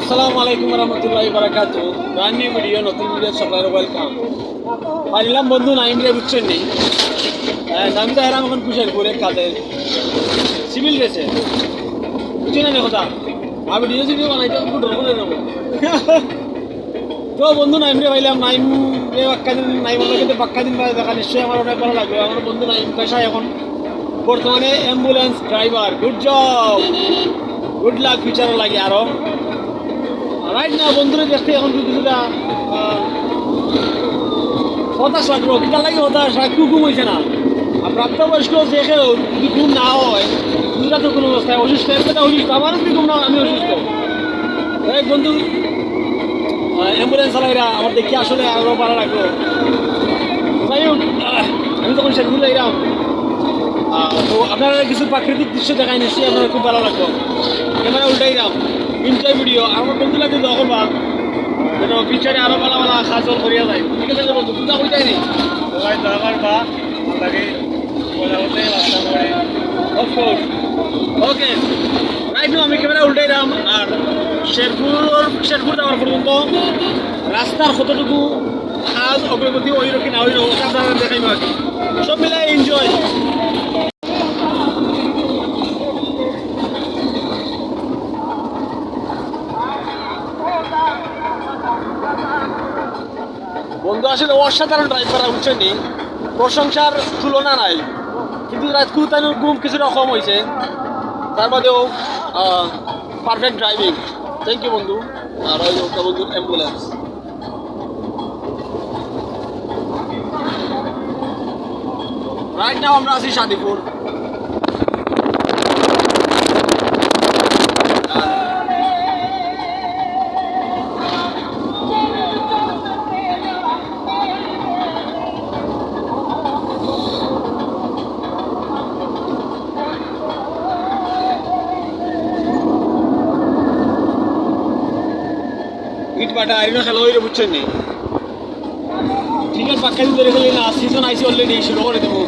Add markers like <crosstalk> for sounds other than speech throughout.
আসসালামু আলাইকুম রহমতুল্লাহ বারাকাত ব্রান্ড নিউ ভিডিও নতুন ভিডিও সবাই ওয়েলকাম পারিলাম বন্ধু, নাইম রে বুঝছেন নি? আমি তো এরাম এখন করে কাজে। সিভিল ড্রেসে বুঝছেন না কথা? আমি ভিডিও সিডিও বানাইতে একটু ডর করে নেব তো বন্ধু, নাইম রে পাইলাম। নাইম রে বাক্কা দিন, নাইম কিন্তু বাক্কা দিন দেখা, নিশ্চয়ই আমার অনেক ভালো লাগবে। আমার বন্ধু নাইম পেশায় এখন বর্তমানে ambulance driver good job good luck ফিচারও লাগে আরও রাইট না বন্ধুরা দেখতে এখন কি কিছুটা হতাশ লাগল। কিটা লাগে হতাশ? একটু ঘুম হয়েছে না। আর প্রাপ্তবয়স্ক দেখেও যদি ঘুম না হয় কিছুটা তো কোনো অবস্থায় অসুস্থ, এর কথা অসুস্থ। আমারও যদি ঘুম না আমি অসুস্থ। এক বন্ধু অ্যাম্বুলেন্স চালাইরা আমার দেখি আসলে আরও ভালো লাগল। যাই হোক আমি তখন সেগুলো এরাম তো আপনারা কিছু প্রাকৃতিক দৃশ্য দেখাই নিশ্চয়ই আপনার খুব ভালো লাগল। ক্যামেরা উল্টাই রাম এনজয় ভিডিও আমার বন্ধুরা যদি দখল বা যেন পিছনে আরও ভালো ভালো সাজল করিয়া যায়। ঠিক আছে বন্ধু পূজা হয়ে যায়নি সবাই দরকার বা অফকোর্স ওকে রাইট আমি ক্যামেরা উল্টাই রাম আর শেরপুর শেরপুর যাওয়ার পর্যন্ত রাস্তার কতটুকু কাজ অগ্রগতি ওই রকম না ওই রকম আপনারা দেখাইব আর কি সব মিলাই এনজয় বন্ধু আসলে অসাধারণ ড্রাইভ করা উঠছে নি প্রশংসার তুলনা নাই। কিন্তু রাজকুতানুর গুম ঘুম কিছুটা কম হয়েছে। তার মধ্যেও পারফেক্ট ড্রাইভিং থ্যাংক ইউ বন্ধু। আর ওই ওটা বন্ধু অ্যাম্বুলেন্স রাইট নাও আমরা আছি শাদিপুর। ইট বাটা আরিনা খেলা ওই বুঝছেন নি? ঠিক আছে পাক্কা দিন ধরে খেলি না সিজন আইসি অলরেডি শুরু করে দেবো।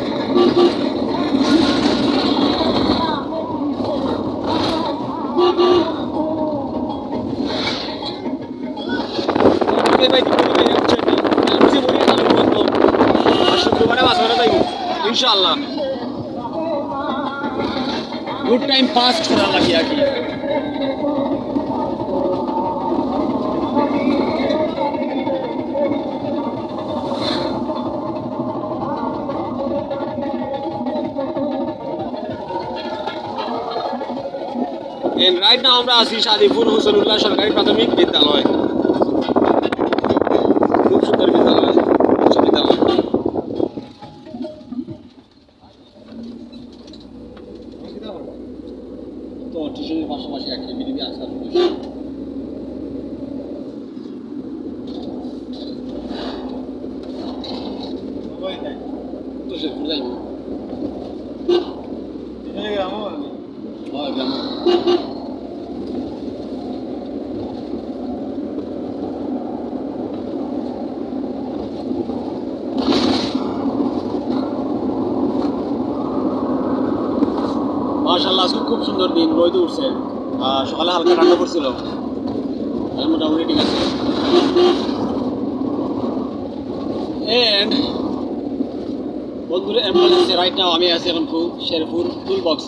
ইনশাআল্লাহ। গুড টাইম পাস করা লাগে আর কি। And রাইট নাও আমরা আছি শাদিপুর হোসেনুল্লাহ সরকারি প্রাথমিক বিদ্যালয়। খুব সুন্দর বিদ্যালয়, উচ্চ বিদ্যালয়। তো টিউশনের পাশাপাশি একটা বিডিবি আসার গ্রামে মাশাল্লাহ আজকে খুব সুন্দর দিন, রোদ উঠছে। সকালে হালকা ঠান্ডা পড়ছিল। মোটামুটি ঠিক আছে। এন্ড বন্ধুরা অ্যাম্বুলেন্সে রাইট নাও আমি আছি এখন খুব শেরপুর টুল বক্স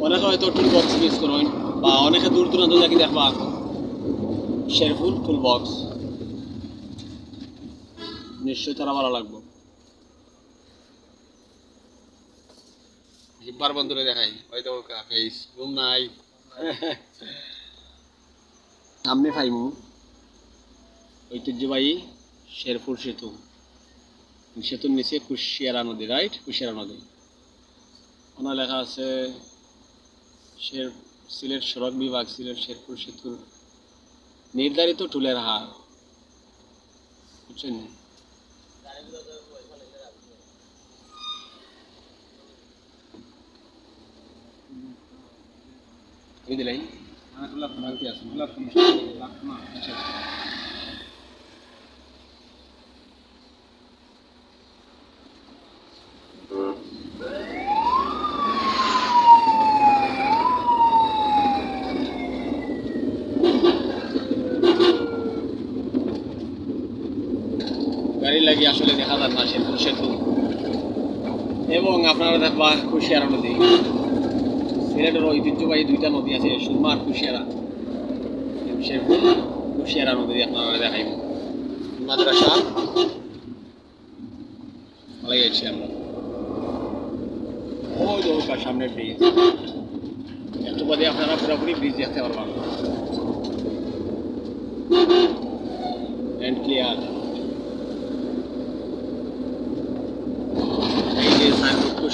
অনেকে হয়তো টুল বক্স মিস করেন বা অনেকে দূর দূরান্ত থাকি দেখবা শেরপুর টুল বক্স নিশ্চয়ই তারা ভালো লাগবে। জিব্বার বন্ধুরে দেখাই। ওই তো ফেস ঘুম নাই। <laughs> সামনে ফাইমু। ঐতিহ্যবাহী শেরপুর সেতু। সেতুর নিচে কুশিয়ারা নদী রাইট কুশিয়ারা নদী। ওনার লেখা আছে শের সিলেট সড়ক বিভাগ সিলেট শেরপুর সেতুর নির্ধারিত টুলের হার। বুঝছেন? দিলাই ভাঙতে না সেতু এবং আপনারা দেখবা কুশিয়ারা নদী। সিলেটের ঐতিহ্যবাহী দুইটা নদী আছে, সুরমা আর কুশিয়ারা। কুশিয়ারা নদী আপনারা দেখাইব। মাদ্রাসা। ভালো গেছি আমরা। ওই সামনে ব্রিজ। একটু বাদে আপনারা পুরোপুরি ব্রিজ দেখতে পারবেন। অ্যান্ড ক্লিয়ার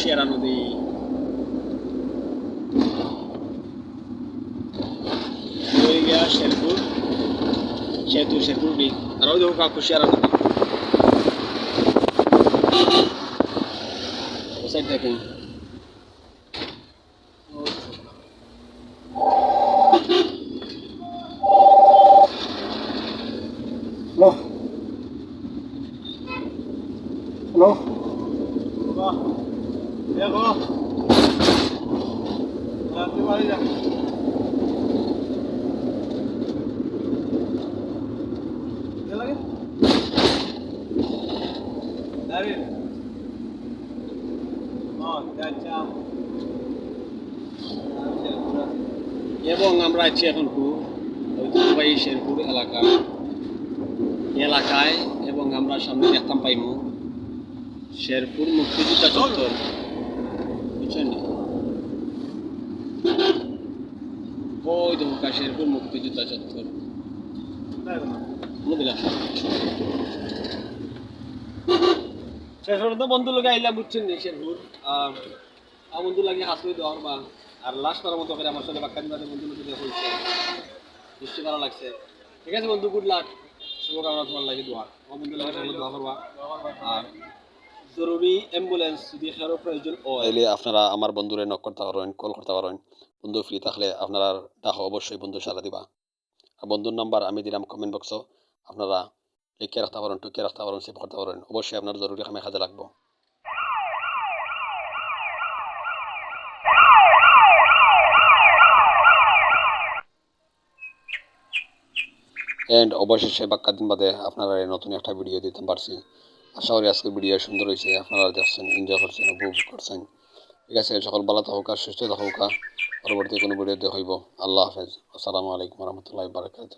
কুশিয়ারা নদী হয়ে গিয়া শেরপুর সেতু শেরপুর ব্রিজ আর ওই দেখো কুশিয়ারা নদী ও সাইড দেখুন হ্যালো হ্যালো দেখো রাত্রি বাড়ি যা লাগে দাঁড়িয়ে আচ্ছা এবং আমরা আছি এখন খুব ঐতিহ্যবাহী শেরপুর এলাকা এলাকায় এবং আমরা সামনে দেখতাম পাইমু শেরপুর মুক্তিযোদ্ধা চত্বর বুঝছেন ওই ধোকা শেরপুর মুক্তিযোদ্ধা চত্বর। বুঝলাম শেষ পর্যন্ত বন্ধু লোকে আইলা বুঝছেন নি শেরপুর আর বন্ধু লাগে হাসুই দেওয়ার বা আর লাস্ট করার মতো করে আমার সাথে বাক্কা দিবাতে বন্ধু লোকে দেখা হয়েছে। নিশ্চয় ভালো লাগছে। ঠিক আছে বন্ধু গুড লাক শুভকামনা তোমার লাগে দোয়া। আমার বন্ধু লাগে দোয়া করবা। আর জরুরি অ্যাম্বুলেন্স যদি প্রয়োজন হয়। আপনারা আমার বন্ধুরে নক করতে পারেন কল করতে পারেন। বন্ধু ফ্রি থাকলে আপনারা ডাকো, অবশ্যই বন্ধু সারা দিবা। আর বন্ধুর নাম্বার আমি দিলাম কমেন্ট বক্সও আপনারা লিখে রাখতে পারেন টুকে রাখতে পারেন সেভ করতে পারেন। অবশ্যই আপনার জরুরি কামে কাজে লাগবো। এন্ড অবশেষে বাক্কা দিন বাদে আপনারা নতুন একটা ভিডিও দিতে পারছি। আশা করি আজকের ভিডিও সুন্দর হয়েছে। আপনারা দেখছেন এনজয় করছেন, উপভোগ করছেন। ঠিক আছে, সকল ভালো থাকুক আর সুস্থ থাকুক পরবর্তী কোনো ভিডিও হইব। আল্লাহ হাফেজ। আসসালামু আলাইকুম রহমতুল্লাহ বারকাত